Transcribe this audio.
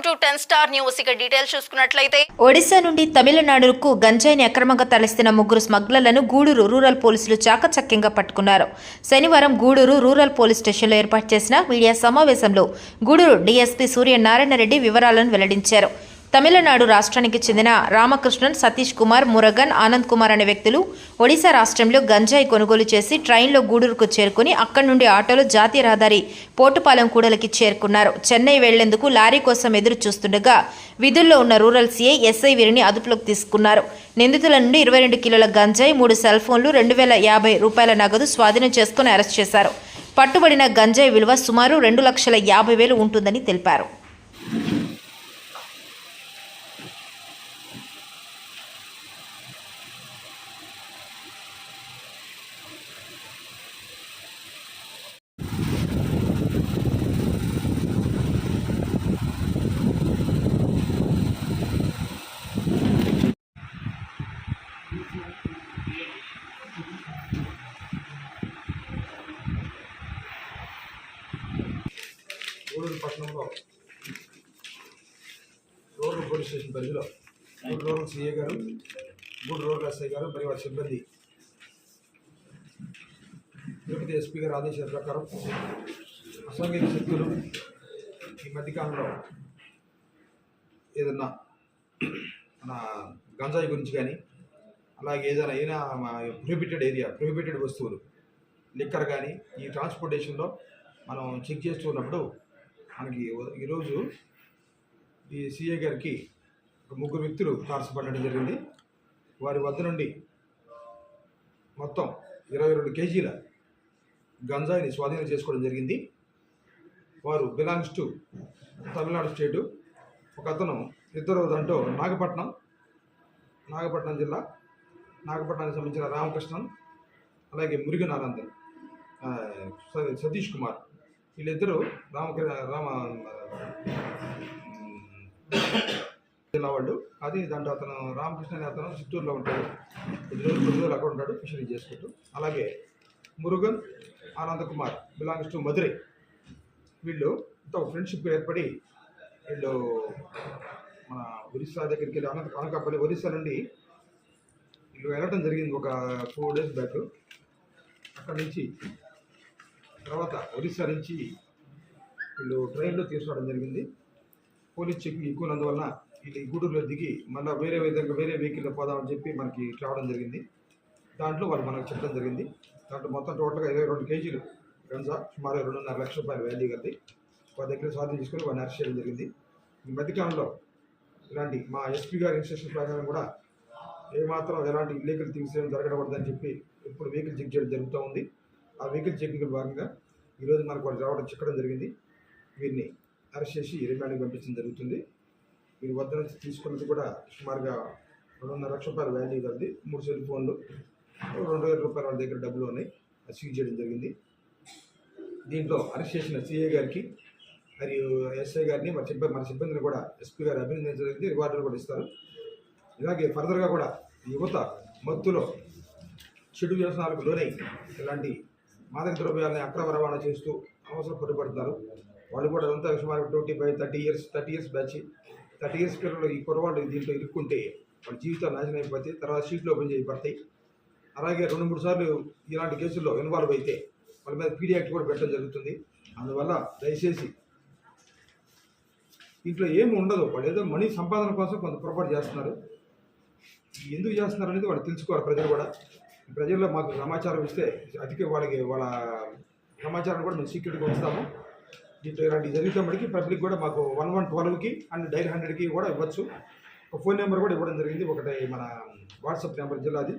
Welcome to ten star news. ఇక details చూసుకున్నట్లయితే ఒడిశా నుండి తమిళనాడుకు గంజాయిని అక్రమంగా తరలిస్తున్న ముగ్గురు స్మగ్లర్లను గూడూరు రూరల్ పోలీసులు చాకచక్యంగా పట్టుకున్నారు. శనివారం గూడూరు రూరల్ పోలీస్ స్టేషన్లో ఏర్పాటు చేసిన మీడియా సమావేశంలో గూడూరు డీఎస్పీ సూర్యనారాయణ రెడ్డి వివరాలను వెల్లడించారు. తమిళనాడు రాష్ట్రానికి చెందిన రామకృష్ణన్ సతీష్ కుమార్ మురగన్ ఆనంద్ కుమార్ అనే వ్యక్తులు ఒడిశా రాష్ట్రంలో గంజాయి కొనుగోలు చేసి ట్రైన్లో గూడూరుకు చేరుకుని అక్కడి నుండి ఆటోలో జాతీయ రహదారి పోటుపాలెం కూడలికి చేరుకున్నారు. చెన్నై వెళ్ళేందుకు లారీ కోసం ఎదురు చూస్తుండగా విధుల్లో ఉన్న రూరల్ సీఐ ఎస్ఐ వీరిని అదుపులోకి తీసుకున్నారు. నిందితుల నుండి ఇరవై రెండు కిలోల గంజాయి మూడు సెల్ ఫోన్లు రెండు వేల యాభై రూపాయల నగదు స్వాధీనం చేసుకుని అరెస్ట్ చేశారు. పట్టుబడిన గంజాయి విలువ సుమారు రెండు లక్షల యాభై వేలు ఉంటుందని తెలిపారు. గూడూరు పట్టణంలో రోడ్డు పోలీస్ స్టేషన్ పరిధిలో మూడు రూరల్ సీఏ గారు మూడు రూరల్ ఎస్ఐ గారు మరియు వారి సిబ్బంది తిరుపతి ఎస్పీ గారి ఆదేశాల ప్రకారం అసాంఘిక శక్తులు ఈ మధ్యకాలంలో ఏదన్నా మన గంజాయి గురించి కానీ అలాగే ఏదైనా అయినా ప్రొహిబిటెడ్ ఏరియా ప్రొహిబిటెడ్ వస్తువులు లిక్కర్ కానీ ఈ ట్రాన్స్పోర్టేషన్లో మనం చెక్ చేస్తున్నప్పుడు మనకి ఈరోజు ఈ సిఏ గారికి ఒక ముగ్గురు వ్యక్తులు తారసపడడం జరిగింది. వారి వద్ద నుండి మొత్తం ఇరవై రెండు కేజీల గంజాయిని స్వాధీనం చేసుకోవడం జరిగింది. వారు బిలాంగ్స్ టు తమిళనాడు స్టేటు. ఒక అతను ఇద్దరు దాంట్లో నాగపట్నం నాగపట్నం జిల్లా నాగపట్నానికి సంబంధించిన రామకృష్ణన్ అలాగే మురుగన్ సతీష్ కుమార్ వీళ్ళిద్దరూ రామకృ రామ జిల్లా వాళ్ళు. అది దాంట్లో అతను రామకృష్ణ అనే అతను చిత్తూరులో ఉంటాడు. కొద్ది రోజులు కొద్ది రోజులు అక్కడ ఉంటాడు ఫిషరీ చేసుకుంటూ. అలాగే మురుగన్ ఆనందకుమార్ బిలాంగ్స్ టు మధురై. వీళ్ళు ఒక ఫ్రెండ్షిప్ ఏర్పడి వీళ్ళు మన ఒరిస్సా దగ్గరికి వెళ్ళి అనంత అనకాపల్లి ఒరిస్సా నుండి వీళ్ళు వెళ్ళటం జరిగింది ఒక ఫోర్ డేస్ బ్యాక్. అక్కడ నుంచి తర్వాత ఒరిస్సా నుంచి వీళ్ళు ట్రైన్లో తీసుకోవడం జరిగింది. పోలీస్ చెక్ ఎక్కువనందువల్ల వీళ్ళు గూడూరులో దిగి మళ్ళీ వేరే విధంగా వేరే వెహికల్లో పోదామని చెప్పి మనకి రావడం జరిగింది. దాంట్లో వాళ్ళు మనకు చెప్పడం జరిగింది. దాంట్లో మొత్తం టోటల్గా ఇరవై రెండు కేజీలు గంజా సుమారు రెండున్నర లక్షల రూపాయల వాల్యూ కలిగి వాళ్ళ దగ్గర స్వాధీనం చేసుకొని వాళ్ళని అరెస్ట్ చేయడం జరిగింది. ఈ మధ్యకాలంలో ఇలాంటి మా ఎస్పీ గారి ఇన్స్ట్రక్షన్ ప్రకారం కూడా ఏమాత్రం ఎలాంటి ఇల్లీగల్ థింగ్స్ ఏం జరగకూడదని చెప్పి ఇప్పుడు వెహికల్ చెక్ చేయడం జరుగుతూ ఉంది. ఆ వెహికల్ చెక్కింగ్ భాగంగా ఈరోజు మనకు వాళ్ళు రావడం చిక్కడం జరిగింది. వీరిని అరెస్ట్ చేసి రిమాండ్కి పంపించడం జరుగుతుంది. వీరి వద్ద నుంచి తీసుకున్నది కూడా సుమారుగా రెండున్నర లక్షల రూపాయల వాల్యూ కలిది మూడు సెల్ ఫోన్లు రెండు వేల రూపాయల వాళ్ళ దగ్గర డబ్బులు ఉన్నాయి. అది సీజ్ చేయడం జరిగింది. దీంట్లో అరెస్ట్ చేసిన సిఐ గారికి మరియు ఎస్ఐ గారిని మన సిబ్బంది మన సిబ్బందిని కూడా ఎస్పీ గారు అభినందించడం రివార్డులు కూడా ఇస్తారు. ఇలాగే ఫర్దర్గా కూడా యువత మత్తులో చెడు వ్యవసాయాలకు లోనై ఇలాంటి మాదక ద్రవ్యాలని అక్రమ రవాణా చేస్తూ అవసరం పట్టుబడుతున్నారు వాళ్ళు కూడా అంతా సుమారు twenty five thirty years thirty years batch. Thirty years పిల్లలు ఈ పొరపాటు దీంట్లో ఇరుక్కుంటే వాళ్ళ జీవితాలు నాశనం అయిపోతాయి తర్వాత షీట్లు ఓపెన్ చేయబడతాయి. అలాగే రెండు మూడు సార్లు ఇలాంటి కేసుల్లో ఇన్వాల్వ్ అయితే వాళ్ళ మీద పీడీ యాక్ట్ కూడా పెట్టడం జరుగుతుంది. అందువల్ల దయచేసి ఇంట్లో ఏమి ఉండదు. వాళ్ళు ఏదో మనీ సంపాదన కోసం కొంత పొరపాటు చేస్తున్నారు. ఎందుకు చేస్తున్నారు అనేది వాళ్ళు తెలుసుకోవాలి ప్రజలు కూడా. ప్రజల్లో మాకు సమాచారం ఇస్తే అతికే వాళ్ళకి వాళ్ళ సమాచారం కూడా మేము సీక్రెట్గా ఉంచుతాము. దీంట్లో ఇలాంటి జరుగుతున్నప్పటికీ పబ్లిక్ కూడా మాకు వన్ వన్ ట్వెల్వ్కి అండ్ డైల్ హండ్రెడ్కి కూడా ఇవ్వచ్చు. ఒక ఫోన్ నెంబర్ కూడా ఇవ్వడం జరిగింది. ఒకటి మన వాట్సాప్ నెంబర్ జిల్లాది.